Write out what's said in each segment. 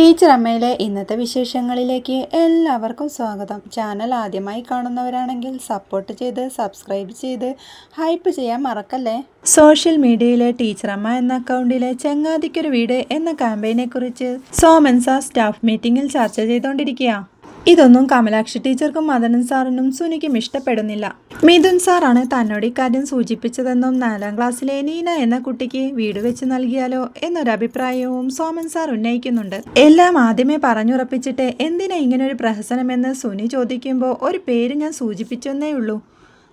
Teacher അമ്മയിലെ ഇന്നത്തെ വിശേഷങ്ങളിലേക്ക് എല്ലാവർക്കും സ്വാഗതം. ചാനൽ ആദ്യമായി കാണുന്നവരാണെങ്കിൽ സപ്പോർട്ട് ചെയ്ത് സബ്സ്ക്രൈബ് ചെയ്ത് ഹൈപ്പ് ചെയ്യാൻ മറക്കല്ലേ? സോഷ്യൽ മീഡിയയിലെ ടീച്ചർ അമ്മ എന്ന അക്കൗണ്ടിലെ ചെങ്ങാതിക്കൊരു വീട് എന്ന ക്യാമ്പയിനെ കുറിച്ച് സോമൻസ സ്റ്റാഫ് മീറ്റിംഗിൽ ചർച്ച ചെയ്തുകൊണ്ടിരിക്കുക ഇതൊന്നും കമലാക്ഷി ടീച്ചർക്കും മദനൻ സാറിനും സുനിക്കും ഇഷ്ടപ്പെടുന്നില്ല. മിഥുൻ സാറാണ് തന്നോട് ഇക്കാര്യം സൂചിപ്പിച്ചതെന്നും നാലാം ക്ലാസ്സിലെ നീന എന്ന കുട്ടിക്ക് വീട് വെച്ച് നൽകിയാലോ എന്നൊരഭിപ്രായവും സോമൻ സാർ ഉന്നയിക്കുന്നുണ്ട്. എല്ലാം ആദ്യമേ പറഞ്ഞുറപ്പിച്ചിട്ട് എന്തിനാ ഇങ്ങനൊരു പ്രഹസനമെന്ന് സുനി ചോദിക്കുമ്പോൾ ഒരു പേര് ഞാൻ സൂചിപ്പിച്ചെന്നേ ഉള്ളൂ.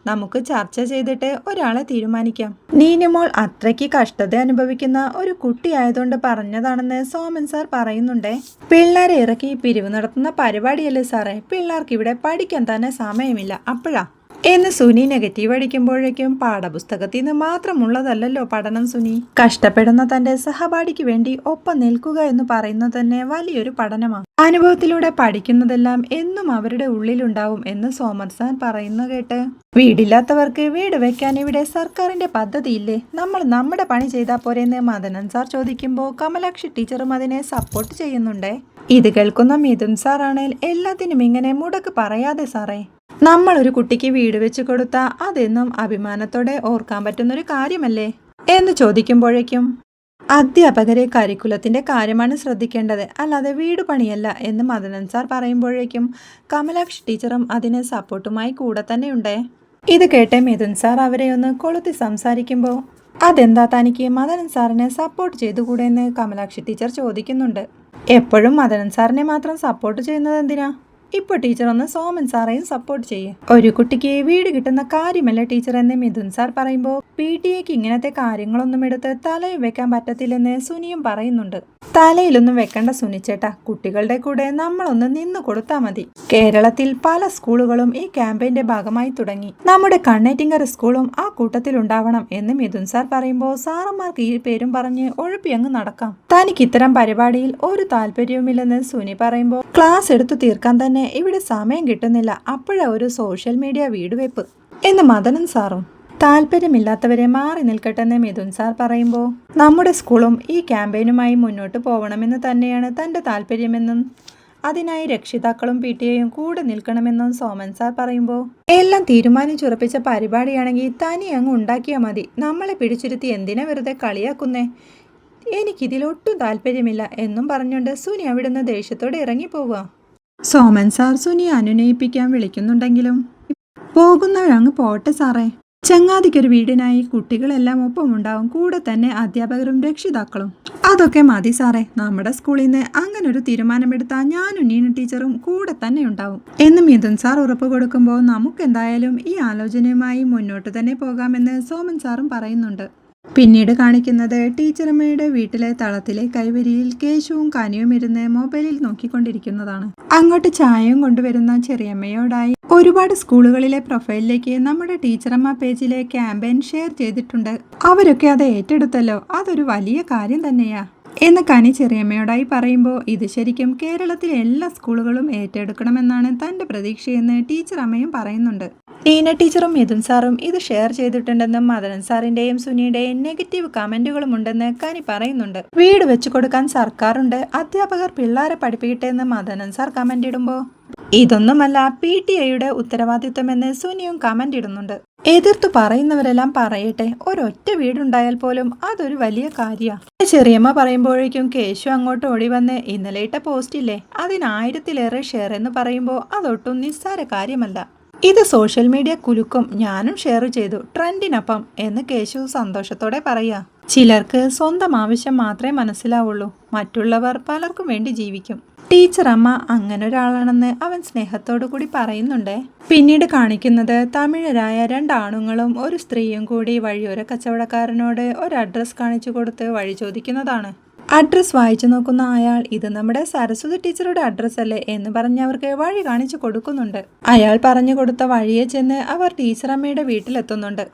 നമുക്ക് ചർച്ച ചെയ്തിട്ട് ഒരാളെ തീരുമാനിക്കാം. നീനുമോൾ അത്രയ്ക്ക് കഷ്ടത അനുഭവിക്കുന്ന ഒരു കുട്ടിയായതുകൊണ്ട് പറഞ്ഞതാണെന്ന് സോമൻ സാർ പറയുന്നുണ്ടേ. പിള്ളേരെ ഇറക്കി പിരിവ് നടത്തുന്ന പരിപാടിയല്ലേ സാറേ? പിള്ളേർക്ക് ഇവിടെ പഠിക്കാൻ തന്നെ സമയമില്ല. അപ്പോഴാ? എന്ന് സുനി നെഗറ്റീവ് അടിക്കുമ്പോഴേക്കും പാഠപുസ്തകത്തിൽ നിന്ന് മാത്രമുള്ളതല്ലല്ലോ പഠനം സുനി. കഷ്ടപ്പെടുന്ന തന്റെ സഹപാഠിക്ക് വേണ്ടി ഒപ്പം നിൽക്കുക എന്ന് പറയുന്നത് തന്നെ വലിയൊരു പഠനമാണ് അനുഭവത്തിലൂടെ പഠിക്കുന്നതെല്ലാം എന്നും അവരുടെ ഉള്ളിലുണ്ടാവും എന്ന് സോമർ സാൻ പറയുന്നു കേട്ട്. വീടില്ലാത്തവർക്ക് വീട് വെക്കാൻ ഇവിടെ സർക്കാരിന്റെ പദ്ധതിയില്ലേ? നമ്മൾ നമ്മുടെ പണി ചെയ്താൽ പോരെന്ന് മദനൻ സാർ ചോദിക്കുമ്പോൾ കമലാക്ഷി ടീച്ചറും അതിനെ സപ്പോർട്ട് ചെയ്യുന്നുണ്ടേ. ഇത് കേൾക്കുന്ന മിഥുൻ സാറാണേൽ എല്ലാത്തിനും ഇങ്ങനെ മുടക്ക് പറയാതെ സാറേ. നമ്മൾ ഒരു കുട്ടിക്ക് വീട് വെച്ച് കൊടുത്ത അതെന്നും അഭിമാനത്തോടെ ഓർക്കാൻ പറ്റുന്നൊരു കാര്യമല്ലേ? എന്ന് ചോദിക്കുമ്പോഴേക്കും അധ്യാപകരെ കരിക്കുലത്തിന്റെ കാര്യമാണ് ശ്രദ്ധിക്കേണ്ടത്. അല്ലാതെ വീട് പണിയല്ല എന്ന് മദനൻ സാർ പറയുമ്പോഴേക്കും കമലാക്ഷി ടീച്ചറും അതിന് സപ്പോർട്ടുമായി കൂടെ തന്നെയുണ്ടേ ഇത് കേട്ട മിഥുൻ സാർ അവരെ ഒന്ന് കൊളുത്തി സംസാരിക്കുമ്പോൾ അതെന്താ തനിക്ക് മദനൻ സാറിനെ സപ്പോർട്ട് ചെയ്തുകൂടെ? എന്ന് കമലാക്ഷി ടീച്ചർ ചോദിക്കുന്നുണ്ട്. എപ്പോഴും മദനൻ സാറിനെ മാത്രം സപ്പോർട്ട് ചെയ്യുന്നത് എന്തിനാ? ഇപ്പൊ ടീച്ചർ ഒന്ന് സോമൻ സാറേയും സപ്പോർട്ട് ചെയ്യേ. ഒരു കുട്ടിക്ക് വീട് കിട്ടുന്ന കാര്യമല്ല ടീച്ചർ എന്ന് മിഥുൻ സാർ പറയുമ്പോൾ പി ടി എക്ക് ഇങ്ങനത്തെ കാര്യങ്ങളൊന്നും എടുത്ത് തലയിൽ വെക്കാൻ പറ്റത്തില്ലെന്ന് സുനിയും പറയുന്നുണ്ട്. തലയിലൊന്നും വെക്കണ്ട സുനിച്ചേട്ടാ കുട്ടികളുടെ കൂടെ നമ്മളൊന്ന് നിന്നു കൊടുത്താൽ മതി. കേരളത്തിൽ പല സ്കൂളുകളും ഈ ക്യാമ്പയിന്റെ ഭാഗമായി തുടങ്ങി. നമ്മുടെ കണ്ണേറ്റിങ്കർ സ്കൂളും ആ കൂട്ടത്തിൽ ഉണ്ടാവണം എന്ന് മിഥുൻ സാർ പറയുമ്പോൾ സാറന്മാർക്ക് ഈ പേരും പറഞ്ഞ് ഒഴുപ്പി അങ്ങ് നടക്കാം. തനിക്ക് ഇത്തരം പരിപാടിയിൽ ഒരു താല്പര്യവുമില്ലെന്ന് സുനി പറയുമ്പോൾ ക്ലാസ് എടുത്തു തീർക്കാൻ തന്നെ ഇവിടെ സമയം കിട്ടുന്നില്ല. അപ്പോഴാ ഒരു സോഷ്യൽ മീഡിയ വീടുവെപ്പ്. എന്ന് മദനൻ സാറും താല്പര്യമില്ലാത്തവരെ മാറി നിൽക്കട്ടെന്ന് മിഥുൻ സാർ പറയുമ്പോൾ നമ്മുടെ സ്കൂളും ഈ ക്യാമ്പയിനുമായി മുന്നോട്ട് പോകണമെന്ന് തന്നെയാണ് തന്റെ താല്പര്യമെന്നും അതിനായി രക്ഷിതാക്കളും പി ടി എയും കൂടെ നിൽക്കണമെന്നും സോമൻ സാർ പറയുമ്പോൾ എല്ലാം തീരുമാനിച്ചുറപ്പിച്ച പരിപാടിയാണെങ്കിൽ തനി അങ്ങ് ഉണ്ടാക്കിയാൽ മതി. നമ്മളെ പിടിച്ചിരുത്തി എന്തിനാ വെറുതെ കളിയാക്കുന്നേ? എനിക്കിതിലൊട്ടും താല്പര്യമില്ല എന്നും പറഞ്ഞുകൊണ്ട് സുനി അവിടുന്ന് ദേഷ്യത്തോടെ ഇറങ്ങിപ്പോവുക സോമൻ സാർ സുനിയെ അനുനയിപ്പിക്കാൻ വിളിക്കുന്നുണ്ടെങ്കിലും പോകുന്നവരങ്ങ് പോട്ടെ സാറേ. ചങ്ങാതിക്കൊരു വീടിനായി കുട്ടികളെല്ലാം ഒപ്പമുണ്ടാവും. കൂടെ തന്നെ അധ്യാപകരും രക്ഷിതാക്കളും. അതൊക്കെ മതി സാറേ. നമ്മുടെ സ്കൂളിൽ നിന്ന് അങ്ങനെ ഒരു തീരുമാനമെടുത്താൽ ഞാനും നീന ടീച്ചറും കൂടെ തന്നെ ഉണ്ടാവും. എന്ന് മിഥുൻ സാർ ഉറപ്പ് കൊടുക്കുമ്പോൾ നമുക്ക് എന്തായാലും ഈ ആലോചനയുമായി മുന്നോട്ട് തന്നെ പോകാമെന്ന് സോമൻ സാറും പറയുന്നുണ്ട്. പിന്നീട് കാണിക്കുന്നത് ടീച്ചറമ്മയുടെ വീട്ടിലെ തളത്തിലെ കൈവരിയിൽ കേശവും കനിയും ഇരുന്ന് മൊബൈലിൽ നോക്കിക്കൊണ്ടിരിക്കുന്നതാണ്. അങ്ങോട്ട് ചായയും കൊണ്ടുവരുന്ന ചെറിയമ്മയോടായി ഒരുപാട് സ്കൂളുകളിലെ പ്രൊഫൈലിലേക്ക് നമ്മുടെ ടീച്ചറമ്മ പേജിലെ ക്യാമ്പയിൻ ഷെയർ ചെയ്തിട്ടുണ്ട്. അവരൊക്കെ അത് ഏറ്റെടുത്തല്ലോ. അതൊരു വലിയ കാര്യം തന്നെയാ. എന്ന് കനി ചെറിയമ്മയോടായി പറയുമ്പോൾ ഇത് ശരിക്കും കേരളത്തിലെ എല്ലാ സ്കൂളുകളും ഏറ്റെടുക്കണമെന്നാണ് തന്റെ പ്രതീക്ഷയെന്ന് ടീച്ചർ അമ്മയും പറയുന്നുണ്ട്. ടീന ടീച്ചറും മിഥുൻ സാറും ഇത് ഷെയർ ചെയ്തിട്ടുണ്ടെന്നും മദനൻ സാറിന്റെയും സുനിയുടെയും നെഗറ്റീവ് കമന്റുകളും ഉണ്ടെന്ന് കനി പറയുന്നുണ്ട്. വീട് വെച്ചു കൊടുക്കാൻ സർക്കാരുണ്ട്. അധ്യാപകർ പിള്ളേരെ പഠിപ്പിക്കട്ടെ എന്ന് മദനൻ സാർ കമന്റ് ഇടുമ്പോൾ ഇതൊന്നുമല്ല പി ടി എയുടെ ഉത്തരവാദിത്വമെന്ന് സുനിയും കമന്റ് ഇടുന്നുണ്ട്. എതിർത്തു പറയുന്നവരെല്ലാം പറയട്ടെ ഒരൊറ്റ വീടുണ്ടായാൽ പോലും അതൊരു വലിയ കാര്യമാണ് ചെറിയമ്മ പറയുമ്പോഴേക്കും കേശു അങ്ങോട്ട് ഓടി വന്ന് ഇന്നലെ ഇട്ട പോസ്റ്റില്ലേ അതിനായിരത്തിലേറെ ഷെയർ എന്ന് പറയുമ്പോൾ അതൊട്ടും നിസ്സാര കാര്യമല്ല. ഇത് സോഷ്യൽ മീഡിയ കുലുക്കും ഞാനും ഷെയർ ചെയ്തു ട്രെൻഡിനൊപ്പം എന്ന് കേശു സന്തോഷത്തോടെ പറയാ. ചിലർക്ക് സ്വന്തം ആവശ്യം മാത്രമേ മനസ്സിലാവുള്ളൂ. മറ്റുള്ളവർ പലർക്കും വേണ്ടി ജീവിക്കും. ടീച്ചർ അമ്മ അങ്ങനെ ഒരാളാണെന്ന് അവൻ സ്നേഹത്തോടു കൂടി പറയുന്നുണ്ടേ. പിന്നീട് കാണിക്കുന്നത് തമിഴരായ രണ്ടാണുങ്ങളും ഒരു സ്ത്രീയും കൂടി വഴിയോര കച്ചവടക്കാരനോട് ഒരു അഡ്രസ് കാണിച്ചു കൊടുത്ത് വഴി ചോദിക്കുന്നതാണ്. അഡ്രസ് വായിച്ചു നോക്കുന്ന അയാൾ ഇത് നമ്മുടെ സരസ്വതി ടീച്ചറുടെ അഡ്രസ് അല്ലേ? എന്ന് പറഞ്ഞ് അവർക്ക് വഴി കാണിച്ചു കൊടുക്കുന്നുണ്ട്. അയാൾ പറഞ്ഞു കൊടുത്ത വഴിയെ ചെന്ന് അവർ ടീച്ചറമ്മയുടെ വീട്ടിലെത്തുന്നുണ്ട്.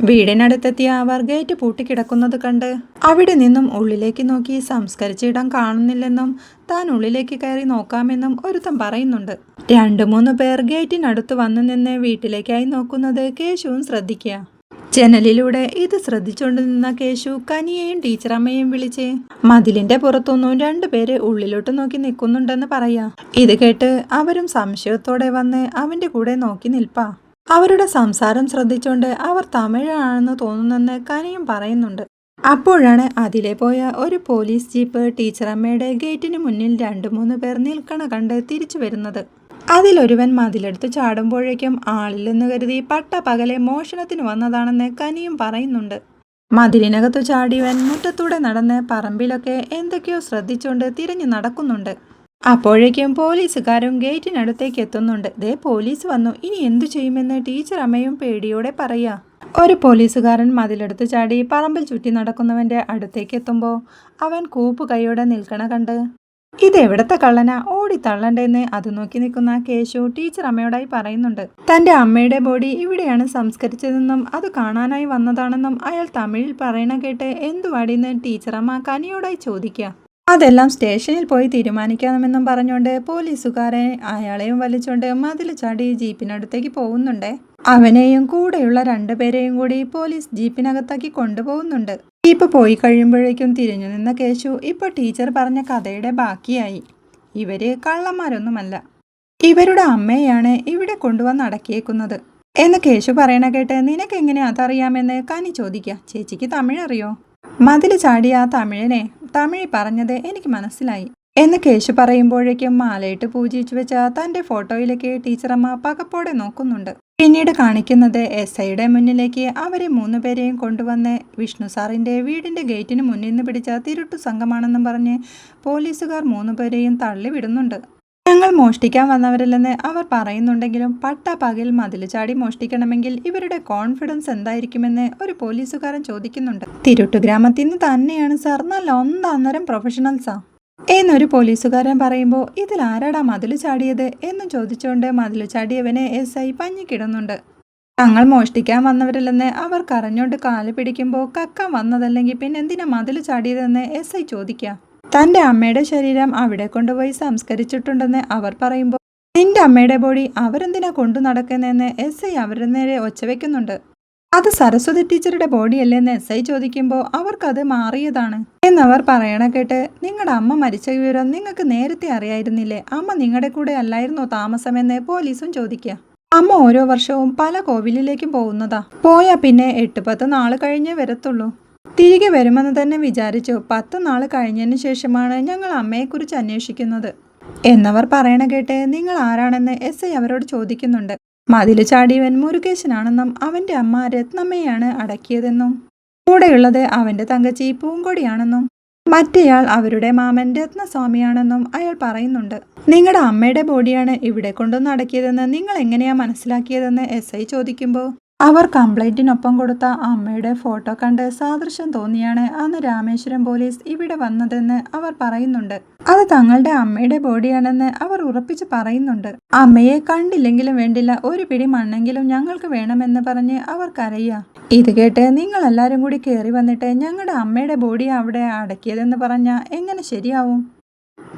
വീടിനടുത്തെത്തിയ അവർ ഗേറ്റ് പൂട്ടിക്കിടക്കുന്നത് കണ്ട് അവിടെ നിന്നും ഉള്ളിലേക്ക് നോക്കി സംസ്കരിച്ച ഇടം കാണുന്നില്ലെന്നും താൻ ഉള്ളിലേക്ക് കയറി നോക്കാമെന്നും ഒരുത്തൻ പറയുന്നുണ്ട്. രണ്ടു മൂന്ന് പേർ ഗേറ്റിനടുത്ത് വന്നു നിന്ന് വീട്ടിലേക്കായി നോക്കുന്നത് കേശുവും ശ്രദ്ധിക്കുക. ജനലിലൂടെ ഇത് ശ്രദ്ധിച്ചുകൊണ്ട് നിന്ന കേശു കനിയെയും ടീച്ചറമ്മയെയും വിളിച്ച് മതിലിന്റെ പുറത്തൊന്നും രണ്ടുപേര് ഉള്ളിലോട്ട് നോക്കി നിൽക്കുന്നുണ്ടെന്ന് പറയാ. ഇത് കേട്ട് അവരും സംശയത്തോടെ വന്ന് അവന്റെ കൂടെ നോക്കി നിൽപ്പാ. അവരുടെ സംസാരം ശ്രദ്ധിച്ചുകൊണ്ട് അവർ തമിഴാണെന്ന് തോന്നുന്നെന്ന് കനിയും പറയുന്നുണ്ട്. അപ്പോഴാണ് അതിലെ പോയ ഒരു പോലീസ് ജീപ്പ് ടീച്ചറമ്മയുടെ ഗേറ്റിന് മുന്നിൽ രണ്ടു മൂന്ന് പേർ നിൽക്കണ കണ്ട് തിരിച്ചു വരുന്നത്. അതിലൊരുവൻ മതിലെടുത്ത് ചാടുമ്പോഴേക്കും ആളില്ലെന്ന് കരുതി പട്ട പകലെ മോഷണത്തിന് വന്നതാണെന്ന് കനിയും പറയുന്നുണ്ട്. മതിലിനകത്തു ചാടിയവൻ മുറ്റത്തൂടെ നടന്ന് പറമ്പിലൊക്കെ എന്തൊക്കെയോ ശ്രദ്ധിച്ചുകൊണ്ട് തിരഞ്ഞു നടക്കുന്നുണ്ട്. അപ്പോഴേക്കും പോലീസുകാരും ഗേറ്റിനടുത്തേക്ക് എത്തുന്നുണ്ട്. ദേ പോലീസ് വന്നു. ഇനി എന്തു ചെയ്യുമെന്ന് ടീച്ചർ അമ്മയും പേടിയോടെ പറയാ. ഒരു പോലീസുകാരൻ മതിലെടുത്ത് ചാടി പറമ്പിൽ ചുറ്റി നടക്കുന്നവന്റെ അടുത്തേക്ക് എത്തുമ്പോൾ അവൻ കൂപ്പ് കൈയോടെ നിൽക്കണ കണ്ട് ഇതെവിടത്തെ കള്ളനാ? ഓടി തള്ളണ്ടെന്ന്. അത് നോക്കി നിൽക്കുന്ന കേശു ടീച്ചർ അമ്മയോടായി പറയുന്നുണ്ട്. തന്റെ അമ്മയുടെ ബോഡി ഇവിടെയാണ് സംസ്കരിച്ചതെന്നും അത് കാണാനായി വന്നതാണെന്നും അയാൾ തമിഴിൽ പറയണ കേട്ട് എന്തുവാടിന്ന് ടീച്ചർ അമ്മ കനിയോടായി ചോദിക്കുക. അതെല്ലാം സ്റ്റേഷനിൽ പോയി തീരുമാനിക്കാമെന്നും പറഞ്ഞുകൊണ്ട് പോലീസുകാരെ അയാളെയും വലിച്ചുകൊണ്ട് മതിൽ ചാടി ജീപ്പിനടുത്തേക്ക് പോകുന്നുണ്ട്. അവനെയും കൂടെയുള്ള രണ്ടുപേരെയും കൂടി പോലീസ് ജീപ്പിനകത്താക്കി കൊണ്ടുപോകുന്നുണ്ട്. ജീപ്പ് പോയി കഴിയുമ്പോഴേക്കും തിരിഞ്ഞു നിന്ന കേശു ഇപ്പോൾ ടീച്ചർ പറഞ്ഞ കഥയുടെ ബാക്കിയായി. ഇവർ കള്ളന്മാരൊന്നുമല്ല. ഇവരുടെ അമ്മയാണ് ഇവിടെ കൊണ്ടുവന്ന് അടക്കിയേക്കുന്നത്. എന്ന് കേശു പറയണ കേട്ട് നിനക്ക് എങ്ങനെ അതറിയാമെന്ന് കനി ചോദിക്കുക ചേച്ചിക്ക് തമിഴ് അറിയോ മതിൽ ചാടിയ ആ തമിഴനെ തമിഴ് പറഞ്ഞത് എനിക്ക് മനസ്സിലായി. എന്ന് കേശു പറയുമ്പോഴേക്കും മാലയിട്ട് പൂജിച്ചു വെച്ച തന്റെ ഫോട്ടോയിലേക്ക് ടീച്ചറമ്മ പകപ്പോടെ നോക്കുന്നുണ്ട്. പിന്നീട് കാണിക്കുന്നത് എസ് ഐയുടെ മുന്നിലേക്ക് അവരെ മൂന്നുപേരെയും കൊണ്ടുവന്ന് വിഷ്ണു സാറിന്റെ വീടിന്റെ ഗേറ്റിന് മുന്നിൽ നിന്ന് പിടിച്ച തിരുട്ടു സംഘമാണെന്നും പറഞ്ഞ് പോലീസുകാർ മൂന്നുപേരെയും തള്ളിവിടുന്നുണ്ട്. ഞങ്ങൾ മോഷ്ടിക്കാൻ വന്നവരല്ലെന്ന് അവർ പറയുന്നുണ്ടെങ്കിലും പട്ട പകൽ മതിൽ ചാടി മോഷ്ടിക്കണമെങ്കിൽ ഇവരുടെ കോൺഫിഡൻസ് എന്തായിരിക്കുമെന്ന് ഒരു പോലീസുകാരൻ ചോദിക്കുന്നുണ്ട്. തിരുട്ടു ഗ്രാമത്തിൽ നിന്ന് തന്നെയാണ് സാർ. നല്ല ഒന്നാന്നരം പ്രൊഫഷണൽസാ. എന്നൊരു പോലീസുകാരൻ പറയുമ്പോൾ ഇതിൽ ആരാടാ മതിൽ ചാടിയത്? എന്നും ചോദിച്ചുകൊണ്ട് മതിൽ ചാടിയവനെ എസ് ഐ പഞ്ഞിക്കിടുന്നുണ്ട്. തങ്ങൾ മോഷ്ടിക്കാൻ വന്നവരല്ലെന്ന് അവർ കരഞ്ഞോണ്ട് കാൽ പിടിക്കുമ്പോൾ കക്ക വന്നതല്ലെങ്കിൽ പിന്നെ എന്തിനാ മതിൽ ചാടിയതെന്ന് എസ് ഐ ചോദിക്കാം. തന്റെ അമ്മയുടെ ശരീരം അവിടെ കൊണ്ടുപോയി സംസ്കരിച്ചിട്ടുണ്ടെന്ന് അവർ പറയുമ്പോൾ നിന്റെ അമ്മയുടെ ബോഡി അവരെന്തിനാ കൊണ്ടു നടക്കുന്നതെന്ന് എസ് ഐ അവരുടെ നേരെ ഒച്ചവെക്കുന്നുണ്ട് അത് സരസ്വതി ടീച്ചറുടെ ബോഡിയല്ലേന്ന് എസ് ഐ ചോദിക്കുമ്പോൾ അവർക്കത് മാറിയതാണ്. എന്നവർ പറയണ കേട്ട് നിങ്ങളുടെ അമ്മ മരിച്ച വിവരം നിങ്ങൾക്ക് നേരത്തെ അറിയായിരുന്നില്ലേ? അമ്മ നിങ്ങളുടെ കൂടെ അല്ലായിരുന്നോ താമസമെന്ന് പോലീസും ചോദിക്കുക അമ്മ ഓരോ വർഷവും പല കോവിലിലേക്കും പോകുന്നതാ. പോയാ പിന്നെ എട്ട് പത്ത് നാൾ കഴിഞ്ഞേ വരത്തുള്ളൂ. തിരികെ വരുമെന്ന് തന്നെ വിചാരിച്ചു. പത്ത് നാൾ കഴിഞ്ഞതിന് ശേഷമാണ് ഞങ്ങൾ അമ്മയെക്കുറിച്ച് അന്വേഷിക്കുന്നത്. എന്നവർ പറയണ കേട്ട് നിങ്ങൾ ആരാണെന്ന് എസ് ഐ അവരോട് ചോദിക്കുന്നുണ്ട്. മതിൽ ചാടിയവൻ മുരുകേശനാണെന്നും അവന്റെ അമ്മ രത്നമ്മയാണ് അടക്കിയതെന്നും. കൂടെയുള്ളത് അവന്റെ തങ്കച്ചി പൂങ്കൊടിയാണെന്നും. മറ്റേയാൾ അവരുടെ മാമൻ രത്നസ്വാമിയാണെന്നും അയാൾ പറയുന്നുണ്ട്. നിങ്ങളുടെ അമ്മയുടെ ബോഡിയാണ് ഇവിടെ കൊണ്ടുവന്ന് അടക്കിയതെന്ന് നിങ്ങൾ എങ്ങനെയാ മനസ്സിലാക്കിയതെന്ന് എസ് ഐ ചോദിക്കുമ്പോൾ അവർ കംപ്ലൈന്റിനൊപ്പം കൊടുത്ത അമ്മയുടെ ഫോട്ടോ കണ്ട് സാദൃശ്യം തോന്നിയാണ് അന്ന് രാമേശ്വരം പോലീസ് ഇവിടെ വന്നതെന്ന് അവർ പറയുന്നുണ്ട്. അത് തങ്ങളുടെ അമ്മയുടെ ബോഡിയാണെന്ന് അവർ ഉറപ്പിച്ച് പറയുന്നുണ്ട്. അമ്മയെ കണ്ടില്ലെങ്കിലും വേണ്ടില്ല ഒരു പിടി മണ്ണെങ്കിലും ഞങ്ങൾക്ക് വേണമെന്ന് പറഞ്ഞ് അവർ കരയുക. ഇത് കേട്ട് നിങ്ങൾ എല്ലാവരും കൂടി കയറി വന്നിട്ട് ഞങ്ങളുടെ അമ്മയുടെ ബോഡി അവിടെ അടക്കിയതെന്ന് പറഞ്ഞാൽ എങ്ങനെ ശരിയാവും?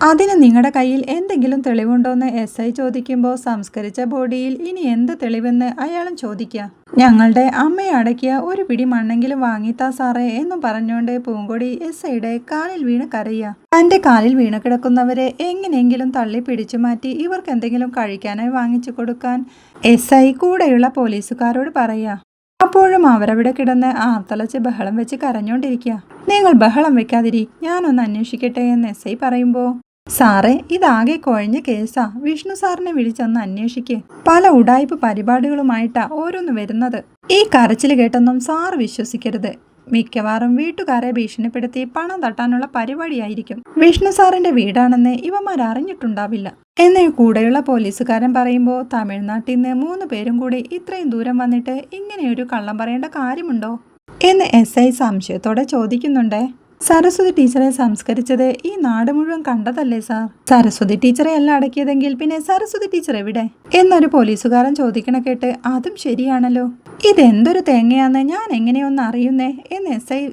അതിന് നിങ്ങളുടെ കയ്യിൽ എന്തെങ്കിലും തെളിവുണ്ടോയെന്ന് എസ് ഐ ചോദിക്കുമ്പോൾ സംസ്കരിച്ച ബോഡിയിൽ ഇനി എന്ത് തെളിവെന്ന് അയാളും ചോദിക്കുക ഞങ്ങളുടെ അമ്മയെ അടക്കിയ ഒരു പിടി മണ്ണെങ്കിലും വാങ്ങിത്താ സാറേ എന്നും പറഞ്ഞുകൊണ്ട് പൂങ്കൊടി എസ് ഐയുടെ കാലിൽ വീണ് കരയുക തന്റെ കാലിൽ വീണ് കിടക്കുന്നവരെ എങ്ങനെയെങ്കിലും തള്ളി പിടിച്ചു മാറ്റി ഇവർക്ക് എന്തെങ്കിലും കഴിക്കാനായി വാങ്ങിച്ചു കൊടുക്കാൻ എസ് ഐ കൂടെയുള്ള പോലീസുകാരോട് പറയുക അപ്പോഴും അവരവിടെ കിടന്ന് ആർത്തലച്ച് ബഹളം വെച്ച് കരഞ്ഞോണ്ടിരിക്കുക നിങ്ങൾ ബഹളം വെക്കാതിരി ഞാനൊന്ന് അന്വേഷിക്കട്ടെ എന്ന് എസ് ഐ പറയുമ്പോൾ സാറേ ഇതാകെ കുഴഞ്ഞ കേസാ. വിഷ്ണു സാറിനെ വിളിച്ചൊന്ന് അന്വേഷിക്കേ. പല ഉടായ്പ പരിപാടികളുമായിട്ടാ ഓരോന്ന് വരുന്നത്. ഈ കരച്ചിൽ കേട്ടൊന്നും സാർ വിശ്വസിക്കരുത്. മിക്കവാറും വീട്ടുകാരെ ഭീഷണിപ്പെടുത്തി പണം തട്ടാനുള്ള പരിപാടിയായിരിക്കും. വിഷ്ണു സാറിന്റെ വീടാണെന്ന് ഇവന്മാർ അറിഞ്ഞിട്ടുണ്ടാവില്ല. എന്നെ കൂടെയുള്ള പോലീസുകാരൻ പറയുമ്പോൾ തമിഴ്നാട്ടിൽ നിന്ന് മൂന്ന് പേരും കൂടി ഇത്രയും ദൂരം വന്നിട്ട് ഇങ്ങനെയൊരു കള്ളം പറയേണ്ട കാര്യമുണ്ടോ? എന്ന് എസ് ഐ സംശയത്തോടെ ചോദിക്കുന്നുണ്ടേ. സരസ്വതി ടീച്ചറെ സംസ്കരിച്ചത് ഈ നാട് മുഴുവൻ കണ്ടതല്ലേ സാർ? സരസ്വതി ടീച്ചറെ അല്ല അടക്കിയതെങ്കിൽ പിന്നെ സരസ്വതി ടീച്ചർ എവിടെ? എന്നൊരു പോലീസുകാരൻ ചോദിക്കണ കേട്ട് അതും ശരിയാണല്ലോ. ഇതെന്തൊരു തേങ്ങയാന്ന് ഞാൻ എങ്ങനെയൊന്ന് അറിയുന്നേ? എന്ന് എസ് ഐ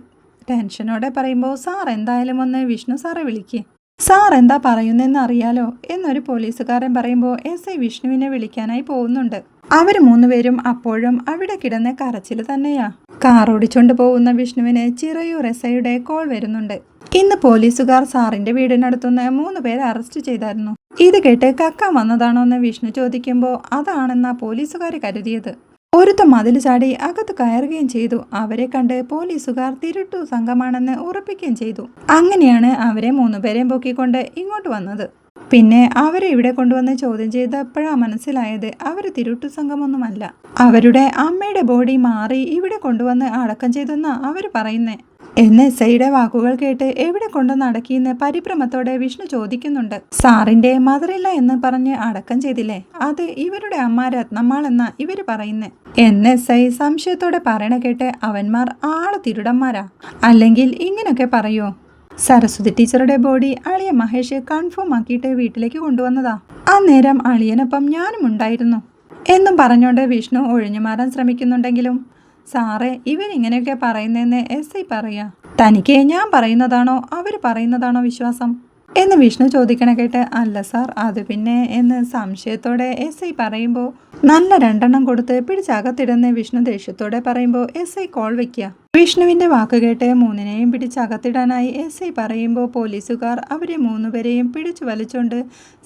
ടെൻഷനോടെ പറയുമ്പോൾ സാർ എന്തായാലും ഒന്ന് വിഷ്ണു സാറെ വിളിക്കേ. സാർ എന്താ പറയുന്നതെന്ന് അറിയാലോ എന്നൊരു പോലീസുകാരൻ പറയുമ്പോൾ എസ് ഐ വിഷ്ണുവിനെ വിളിക്കാനായി പോകുന്നുണ്ട്. അവർ മൂന്നുപേരും അപ്പോഴും അവിടെ കിടന്ന് കരച്ചിൽ തന്നെയാ. കാർ ഓടിച്ചോണ്ട് പോകുന്ന വിഷ്ണുവിന് ചിറയൂർ എസ് ഐയുടെ കോൾ വരുന്നുണ്ട്. ഇന്ന് പോലീസുകാർ സാറിന്റെ വീടിനടുത്തുനിന്ന് മൂന്ന് പേരെ അറസ്റ്റ് ചെയ്തായിരുന്നു. ഇത് കേട്ട് കക്കാൻ വന്നതാണോ എന്ന് വിഷ്ണു ചോദിക്കുമ്പോൾ അതാണെന്നാ പോലീസുകാർ കരുതിയത്. ഒരുത്ത മതിൽ ചാടി അകത്ത് കയറുകയും ചെയ്തു. അവരെ കണ്ട് പോലീസുകാർ തിരുട്ടു സംഘമാണെന്ന് ഉറപ്പിക്കുകയും ചെയ്തു. അങ്ങനെയാണ് അവരെ മൂന്നുപേരെയും പൊക്കിക്കൊണ്ട് ഇങ്ങോട്ട് വന്നത്. പിന്നെ അവരെ ഇവിടെ കൊണ്ടുവന്ന് ചോദ്യം ചെയ്തപ്പോഴാണ് മനസ്സിലായത് അവർ തിരുട്ടു സംഘമൊന്നുമല്ല. അവരുടെ അമ്മയുടെ ബോഡി മാറി ഇവിടെ കൊണ്ടുവന്ന് അടക്കം ചെയ്തെന്നാ അവർ പറയുന്നേ. എന്ന് എസ് വാക്കുകൾ കേട്ട് എവിടെ കൊണ്ടു നടക്കിയെന്ന് പരിഭ്രമത്തോടെ വിഷ്ണു ചോദിക്കുന്നുണ്ട്. സാറിന്റെ മദറില്ല എന്ന് പറഞ്ഞ് അടക്കം ചെയ്തില്ലേ? അത് ഇവരുടെ അമ്മ രത്നമ്മാൾ എന്നാ ഇവർ പറയുന്നേ? എന്ന് എസ് ഐ സംശയത്തോടെ പറയണ കേട്ട് അവന്മാർ ആൾ തിരുടന്മാരാ. അല്ലെങ്കിൽ ഇങ്ങനൊക്കെ പറയോ? സരസ്വതി ടീച്ചറുടെ ബോഡി അളിയ മഹേഷ് കൺഫേം ആക്കിയിട്ട് വീട്ടിലേക്ക് കൊണ്ടുവന്നതാ. ആ നേരം അളിയനൊപ്പം ഞാനും ഉണ്ടായിരുന്നു. എന്നും പറഞ്ഞുകൊണ്ട് വിഷ്ണു ഒഴിഞ്ഞു മാറാൻ ശ്രമിക്കുന്നുണ്ടെങ്കിലും സാറേ ഇവരിങ്ങനെയൊക്കെ പറയുന്നതെന്ന് എസ് ഐ പറയാ. തനിക്ക് ഞാൻ പറയുന്നതാണോ അവർ പറയുന്നതാണോ വിശ്വാസം? എന്ന് വിഷ്ണു ചോദിക്കണ കേട്ട് അല്ല സാർ അത് പിന്നെ എന്ന് സംശയത്തോടെ എസ് ഐ പറയുമ്പോൾ നല്ല രണ്ടെണ്ണം കൊടുത്ത് പിടിച്ചകത്തിടുന്ന വിഷ്ണു ദേഷ്യത്തോടെ പറയുമ്പോൾ എസ് ഐ കോൾ വയ്ക്കുക വിഷ്ണുവിന്റെ വാക്ക് കേട്ട് മൂന്നിനെയും പിടിച്ചകത്തിടാനായി എസ് ഐ പറയുമ്പോൾ പോലീസുകാർ അവരെ മൂന്നുപേരെയും പിടിച്ചു വലിച്ചുകൊണ്ട്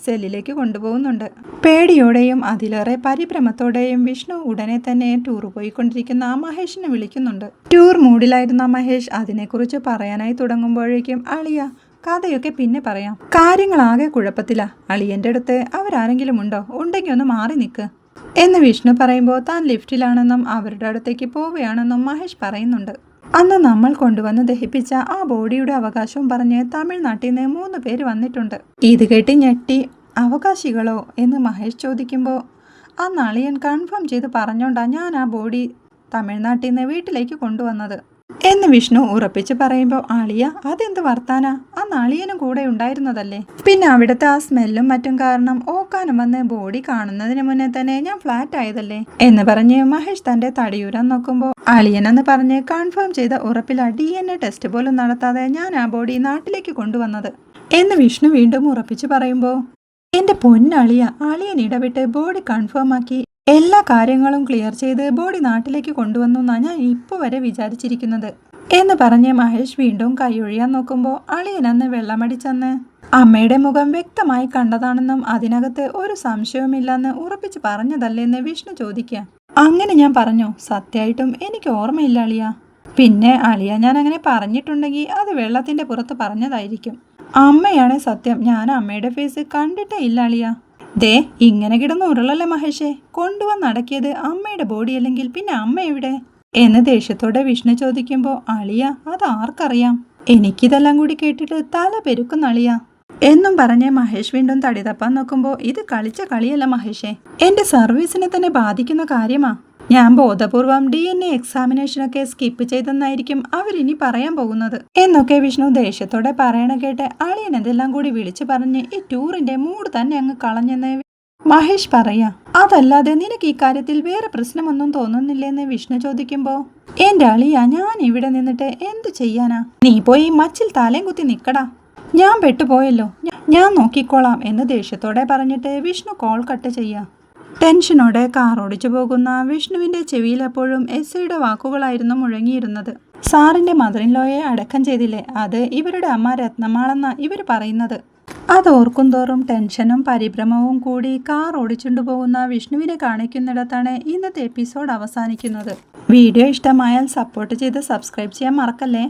സെല്ലിലേക്ക് കൊണ്ടുപോകുന്നുണ്ട്. പേടിയോടെയും അതിലേറെ പരിഭ്രമത്തോടെയും വിഷ്ണു ഉടനെ തന്നെ ടൂർ പോയിക്കൊണ്ടിരിക്കുന്ന ആ മഹേഷിനെ വിളിക്കുന്നുണ്ട്. ടൂർ മൂഡിലായിരുന്ന മഹേഷ് അതിനെക്കുറിച്ച് പറയാനായി തുടങ്ങുമ്പോഴേക്കും അളിയ കഥയൊക്കെ പിന്നെ പറയാം. കാര്യങ്ങളാകെ കുഴപ്പത്തിലാ. അളിയന്റെ അടുത്ത് അവരാരെങ്കിലും ഉണ്ടോ? ഉണ്ടെങ്കിൽ ഒന്ന് മാറി നിൽക്ക് എന്ന് വിഷ്ണു പറയുമ്പോൾ താൻ ലിഫ്റ്റിലാണെന്നും അവരുടെ അടുത്തേക്ക് പോവുകയാണെന്നും മഹേഷ് പറയുന്നുണ്ട്. അന്ന് നമ്മൾ കൊണ്ടുവന്ന് ദഹിപ്പിച്ച ആ ബോഡിയുടെ അവകാശവും പറഞ്ഞ് തമിഴ്നാട്ടിൽ നിന്ന് മൂന്ന് പേര് വന്നിട്ടുണ്ട്. ഇത് കേട്ട് ഞെട്ടി അവകാശികളോ? എന്ന് മഹേഷ് ചോദിക്കുമ്പോൾ ആ നളിയൻ കൺഫേം ചെയ്ത് പറഞ്ഞോണ്ടാ ഞാൻ ആ ബോഡി തമിഴ്നാട്ടിൽ നിന്ന് വീട്ടിലേക്ക് കൊണ്ടുവന്നത്. എന്ന് വിഷ്ണു ഉറപ്പിച്ച് പറയുമ്പോൾ ആളിയ അതെന്ത് വർത്താന? ആ നാളിയനും കൂടെ ഉണ്ടായിരുന്നതല്ലേ? പിന്നെ അവിടുത്തെ ആ സ്മെല്ലും മറ്റും കാരണം ഓക്കാനും വന്ന് ബോഡി കാണുന്നതിന് മുന്നേ തന്നെ ഞാൻ ഫ്ലാറ്റ് ആയതല്ലേ എന്ന് പറഞ്ഞ് മഹേഷ് തന്റെ തടിയൂരാൻ നോക്കുമ്പോൾ അളിയനെന്ന് പറഞ്ഞ് കൺഫേം ചെയ്ത ഉറപ്പില ഡി എൻ എ ടെസ്റ്റ് പോലും നടത്താതെ ഞാൻ ആ ബോഡി നാട്ടിലേക്ക് കൊണ്ടുവന്നത്. എന്ന് വിഷ്ണു വീണ്ടും ഉറപ്പിച്ച് പറയുമ്പോൾ എന്റെ പൊന്നളിയ അളിയൻ ഇടപെട്ട് ബോഡി കൺഫേം ആക്കി എല്ലാ കാര്യങ്ങളും ക്ലിയർ ചെയ്ത് ബോഡി നാട്ടിലേക്ക് കൊണ്ടുവന്നു എന്നാണ് ഞാൻ ഇപ്പോൾ വരെ വിചാരിച്ചിരിക്കുന്നത്. എന്ന് പറഞ്ഞ് മഹേഷ് വീണ്ടും കൈയൊഴിയാൻ നോക്കുമ്പോൾ അളിയനന്ന് വെള്ളമടിച്ചെന്ന്. അമ്മയുടെ മുഖം വ്യക്തമായി കണ്ടതാണെന്നും അതിനകത്ത് ഒരു സംശയവുമില്ലെന്ന് ഉറപ്പിച്ച് പറഞ്ഞതല്ലേന്ന് വിഷ്ണു ചോദിക്കുക അങ്ങനെ ഞാൻ പറഞ്ഞു സത്യമായിട്ടും എനിക്ക് ഓർമ്മയില്ല അളിയ. പിന്നെ അളിയ ഞാൻ അങ്ങനെ പറഞ്ഞിട്ടുണ്ടെങ്കിൽ അത് വെള്ളത്തിന്റെ പുറത്ത് പറഞ്ഞതായിരിക്കും. അമ്മയാണ് സത്യം ഞാൻ അമ്മയുടെ ഫേസ് കണ്ടിട്ടേ ഇല്ല അളിയ. ദേ ഇങ്ങനെ കിടന്ന് ഉരുളല്ലേ മഹേഷേ? കൊണ്ടുവന്നടക്കിയത് അമ്മയുടെ ബോഡി അല്ലെങ്കിൽ പിന്നെ അമ്മ എവിടെ? എന്ന് ദേഷ്യത്തോടെ വിഷ്ണു ചോദിക്കുമ്പോൾ അളിയ അത് ആർക്കറിയാം? എനിക്കിതെല്ലാം കൂടി കേട്ടിട്ട് തല പെരുക്കുന്ന അളിയ. എന്നും പറഞ്ഞ് മഹേഷ് വീണ്ടും തടി തപ്പാൻ നോക്കുമ്പോൾ ഇത് കളിച്ച കളിയല്ല മഹേഷേ. എന്റെ സർവീസിനെ തന്നെ ബാധിക്കുന്ന കാര്യമാ. ഞാൻ ബോധപൂർവം ഡി എൻ എ എക്സാമിനേഷനൊക്കെ സ്കിപ്പ് ചെയ്തെന്നായിരിക്കും അവരിനി പറയാൻ പോകുന്നത്. എന്നൊക്കെ വിഷ്ണു ദേഷ്യത്തോടെ പറയണ കേട്ട് അളിയൻ എന്തെല്ലാം കൂടി വിളിച്ചു പറഞ്ഞ് ഈ ടൂറിന്റെ മൂഡ് തന്നെ അങ്ങ് കളഞ്ഞെന്ന് മഹേഷ് പറയാ അതല്ലാതെ നിനക്ക് ഈ കാര്യത്തിൽ വേറെ പ്രശ്നമൊന്നും തോന്നുന്നില്ലെന്ന് വിഷ്ണു ചോദിക്കുമ്പോ എന്റെ അളിയ ഞാൻ ഇവിടെ നിന്നിട്ട് എന്തു ചെയ്യാനാ? നീ പോയി മച്ചിൽ തലയും കുത്തി നിക്കടാ. ഞാൻ പെട്ടുപോയല്ലോ. ഞാൻ നോക്കിക്കോളാം എന്ന് ദേഷ്യത്തോടെ പറഞ്ഞിട്ട് വിഷ്ണു കോൾ കട്ട് ചെയ്യാ. ടെൻഷനോടെ കാർ ഓടിച്ചു പോകുന്ന വിഷ്ണുവിന്റെ ചെവിയിൽ എപ്പോഴും എസ് ഐയുടെ വാക്കുകളായിരുന്നു മുഴങ്ങിയിരുന്നത്. സാറിന്റെ മദറിൻലോയെ അടക്കം ചെയ്തില്ലേ? അത് ഇവരുടെ അമ്മ രത്നമാണെന്ന ഇവർ പറയുന്നത്. അത് ഓർക്കുന്തോറും ടെൻഷനും പരിഭ്രമവും കൂടി കാർ ഓടിച്ചുകൊണ്ട് പോകുന്ന വിഷ്ണുവിനെ കാണിക്കുന്നിടത്താണ് ഇന്നത്തെ എപ്പിസോഡ് അവസാനിക്കുന്നത്. വീഡിയോ ഇഷ്ടമായാൽ സപ്പോർട്ട് ചെയ്ത് സബ്സ്ക്രൈബ് ചെയ്യാൻ മറക്കല്ലേ?